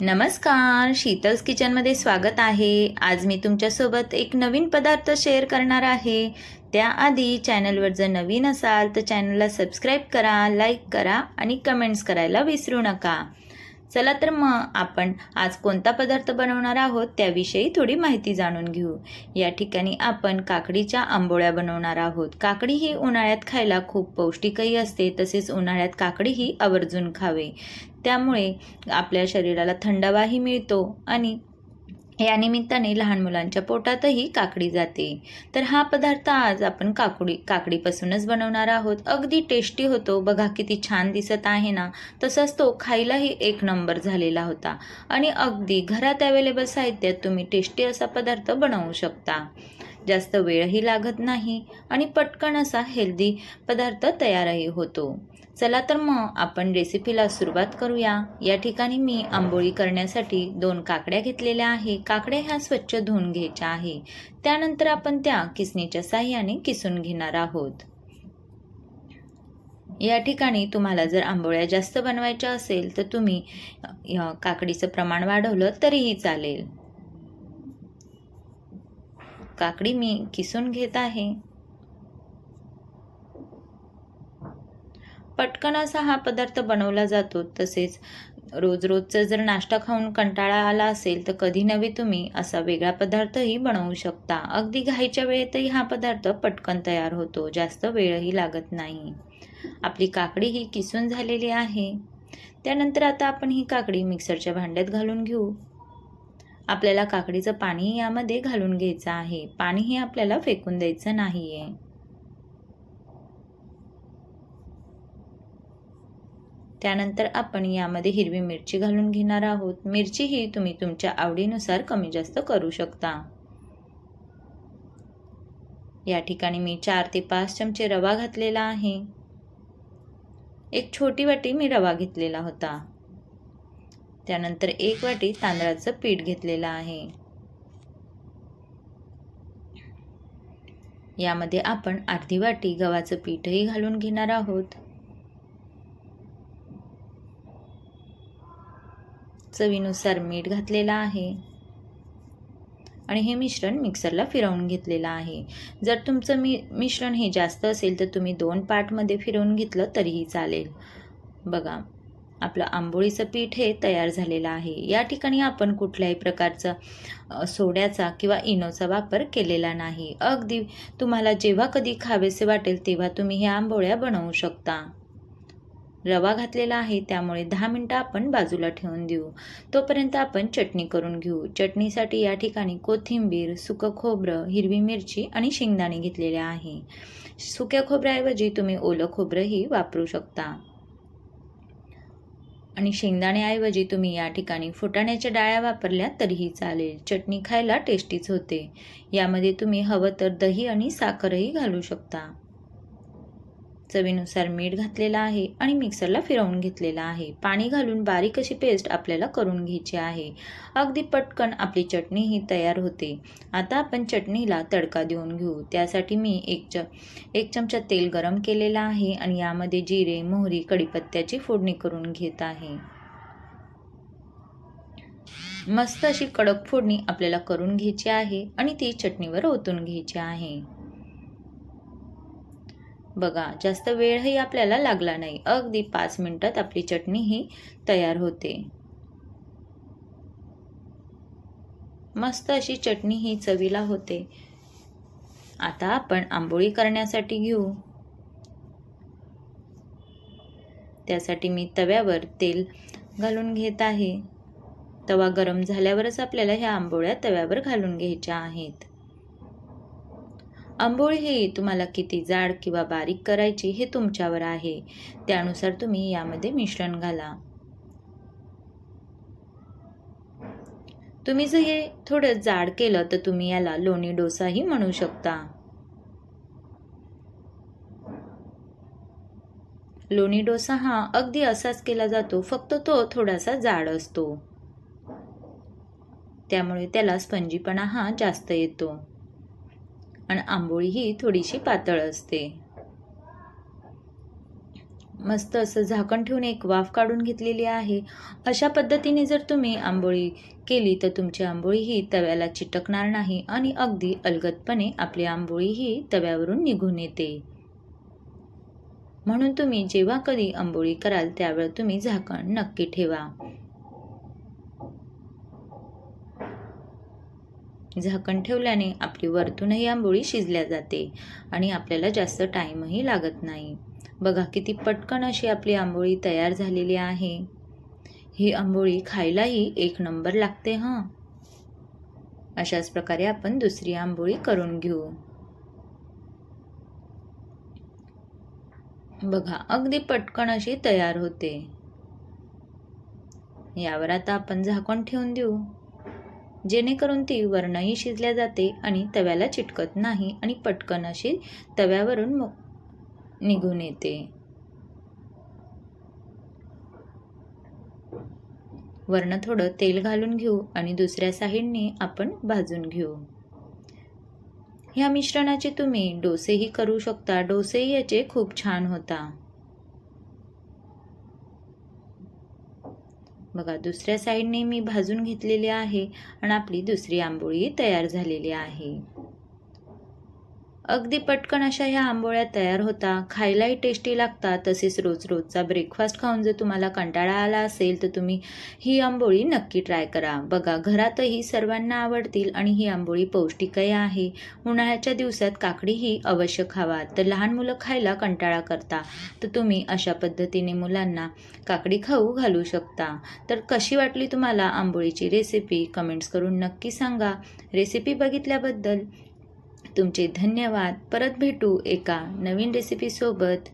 नमस्कार शीतल्स किचनमध्ये स्वागत आहे. आज मी तुमच्यासोबत एक नवीन पदार्थ शेअर करणार आहे. त्याआधी चॅनलवर जर नवीन असाल तर चॅनलला सबस्क्राईब करा लाईक करा आणि कमेंट्स करायला विसरू नका. चला तर मग आपण आज कोणता पदार्थ बनवणार आहोत त्याविषयी थोडी माहिती जाणून घेऊ. या ठिकाणी आपण काकडीच्या आंबोळ्या बनवणार आहोत. काकडी ही उन्हाळ्यात खायला खूप पौष्टिकही असते तसेच उन्हाळ्यात काकडीही आवर्जून खावे. त्यामुळे आपल्या शरीराला थंडावाही मिळतो आणि या निमित्ताने लहान मुलांच्या पोटातही काकडी जाते. तर हा पदार्थ आज आपण काकडी काकडीपासूनच बनवणार आहोत. अगदी टेस्टी होतो. बघा किती छान दिसत आहे ना? तसंच तो खायलाही एक नंबर झालेला होता. आणि अगदी घरात अवेलेबल साहित्यात तुम्ही टेस्टी असा पदार्थ बनवू शकता. जास्त वेळही लागत नाही आणि पटकन असा हेल्दी पदार्थ तयारही होतो. चला तर मग आपण रेसिपीला सुरुवात करूया. या ठिकाणी मी आंबोळी करण्यासाठी दोन काकड्या घेतलेल्या आहे. काकड्या ह्या स्वच्छ धुवून घ्यायच्या आहे. त्यानंतर आपण त्या किसणीच्या साह्याने किसून घेणार आहोत. या ठिकाणी तुम्हाला जर आंबोळ्या जास्त बनवायच्या असेल तर तुम्ही काकडीचं प्रमाण वाढवलं तरीही चालेल. काकडी मी किसून घेत आहे. पटकन असा हा पदार्थ बनवला जातो. तसेच रोज रोजचं जर नाश्ता खाऊन कंटाळा आला असेल तर कधी नव्हे तुम्ही असा वेगळा पदार्थही बनवू शकता. अगदी घाईच्या वेळेतही हा पदार्थ पटकन तयार होतो. जास्त वेळही लागत नाही. आपली काकडी ही किसून झालेली आहे. त्यानंतर आता आपण ही काकडी मिक्सरच्या भांड्यात घालून घेऊ. आपल्याला काकडीचं पाणी यामध्ये घालून घ्यायचं आहे. पाणी हे आपल्याला फेकून द्यायचं नाही आहे त्यानंतर आपण यामध्ये हिरवी मिरची घालून घेणार आहोत. मिरची ही तुम्ही तुमच्या आवडीनुसार कमी जास्त करू शकता. या ठिकाणी मी चार ते पाच चमचे रवा घातलेला आहे. एक छोटी वाटी मी रवा घेतलेला होता. त्यानंतर एक वाटी तांदळाचं पीठ घेतलेलं आहे. यामध्ये आपण अर्धी वाटी गव्हाचं पीठही घालून घेणार आहोत. चवीनुसार मीठ घातलेलं आहे. आणि हे मिश्रण मिक्सरला फिरवून घेतलेलं आहे. जर तुमचं मी मिश्रण हे जास्त असेल तर तुम्ही दोन पार्टमध्ये फिरवून घेतलं तरीही चालेल. बघा आपलं आंबोळीचं पीठ हे तयार झालेलं आहे. या ठिकाणी आपण कुठल्याही प्रकारचा सोड्याचा किंवा इनोचा वापर केलेला नाही. अगदी तुम्हाला जेव्हा कधी खावेसे वाटेल तेव्हा तुम्ही ह्या आंबोळ्या बनवू शकता. रवा घातलेला आहे त्यामुळे दहा मिनटं आपण बाजूला ठेवून देऊ. तोपर्यंत आपण चटणी करून घेऊ. चटणीसाठी या ठिकाणी कोथिंबीर सुकं खोबरं हिरवी मिरची आणि शेंगदाणे घेतलेले आहे. सुक्या खोबऱ्याऐवजी तुम्ही ओलं खोबरंही वापरू शकता. आणि शेंगदाण्याऐवजी तुम्ही या ठिकाणी फुटाण्याच्या डाळ्या वापरल्या तरीही चालेल. चटणी खायला टेस्टीच होते. यामध्ये तुम्ही हवं तर दही आणि साखरही घालू शकता. चवीनुसार मीठ घातलेलं आहे आणि मिक्सरला फिरवून घेतलेलं आहे. पाणी घालून बारीक अशी पेस्ट आपल्याला करून घ्यायची आहे. अगदी पटकन आपली चटणी ही तयार होते. आता आपण चटणीला तडका देऊन घेऊ. त्यासाठी मी एक च एक चमचा तेल गरम केलेला आहे आणि यामध्ये जिरे मोहरी कढीपत्त्याची फोडणी करून घेत आहे. मस्त अशी कडक फोडणी आपल्याला करून घ्यायची आहे आणि ती चटणीवर ओतून घ्यायची आहे. बघा जास्त वेळही आपल्याला लागला नाही. अगदी पाच मिनटात आपली चटणी ही तयार होते. मस्त अशी चटणी ही चवीला होते. आता आपण आंबोळी करण्यासाठी घेऊ. त्यासाठी मी तव्यावर तेल घालून घेत आहे. तवा गरम झाल्यावरच आपल्याला ह्या आंबोळ्या तव्यावर घालून घ्यायच्या आहेत. आंबोळी ही तुम्हाला किती जाड किंवा बारीक करायची हे तुमच्यावर आहे. त्यानुसार तुम्ही यामध्ये मिश्रण घाला. तुम्ही जर हे थोडं जाड केलं तर तुम्ही याला लोणी डोसाही म्हणू शकता. लोणी डोसा हा अगदी असाच केला जातो फक्त तो थोडासा जाड असतो. त्यामुळे त्याला स्पंजीपणा हा जास्त येतो. आणि आंबोळी ही थोडीशी पातळ असते. मस्त असं झाकण ठेवून एक वाफ काढून घेतलेली आहे. अशा पद्धतीने जर तुम्ही आंबोळी केली तर तुमची आंबोळी ही तव्याला चिटकणार नाही आणि अगदी अलगदपणे आपली आंबोळी ही तव्यावरून निघून येते. म्हणून तुम्ही जेव्हा कधी आंबोळी कराल त्यावेळेस तुम्ही झाकण नक्की ठेवा. झाकण ठेवल्याने आपली वरतूनही आंबोळी शिजल्या जाते आणि आपल्याला जास्त टाईमही लागत नाही. बघा किती पटकन अशी आपली आंबोळी तयार झालेली आहे. ही आंबोळी खायलाही एक नंबर लागते हां. अशाच प्रकारे आपण दुसरी आंबोळी करून घेऊ. बघा अगदी पटकन अशी तयार होते. यावर आता आपण झाकण ठेवून देऊ. जेणेकरून ती वरणही शिजल्या जाते आणि तव्याला चिटकत नाही आणि पटकन अशी तव्यावरून निघून येते. वरण थोडं तेल घालून घेऊ आणि दुसऱ्या साईडने आपण भाजून घेऊ. ह्या मिश्रणाचे तुम्ही डोसेही करू शकता. डोसेही याचे खूप छान होता. बघा दुसऱ्या साईडने मी भाजून घेतलेली आहे आणि आपली दुसरी आंबोळी तयार झालेली आहे. अगदी पटकन अशा ह्या आंबोळ्या तयार होता. खायलाही टेस्टी लागतात. तसेच रोज रोजचा ब्रेकफास्ट खाऊन जर तुम्हाला कंटाळा आला असेल तर तुम्ही ही आंबोळी नक्की ट्राय करा. बघा घरातही सर्वांना आवडतील आणि ही आंबोळी पौष्टिकही आहे. उन्हाळ्याच्या दिवसात काकडी ही अवश्य खावा. तर लहान मुलं खायला कंटाळा करता. तर तुम्ही अशा पद्धतीने मुलांना काकडी खाऊ घालू शकता. तर कशी वाटली तुम्हाला आंबोळीची रेसिपी कमेंट्स करून नक्की सांगा. रेसिपी बघितल्याबद्दल तुमचे धन्यवाद. परत भेटू एका नवीन रेसिपीसोबत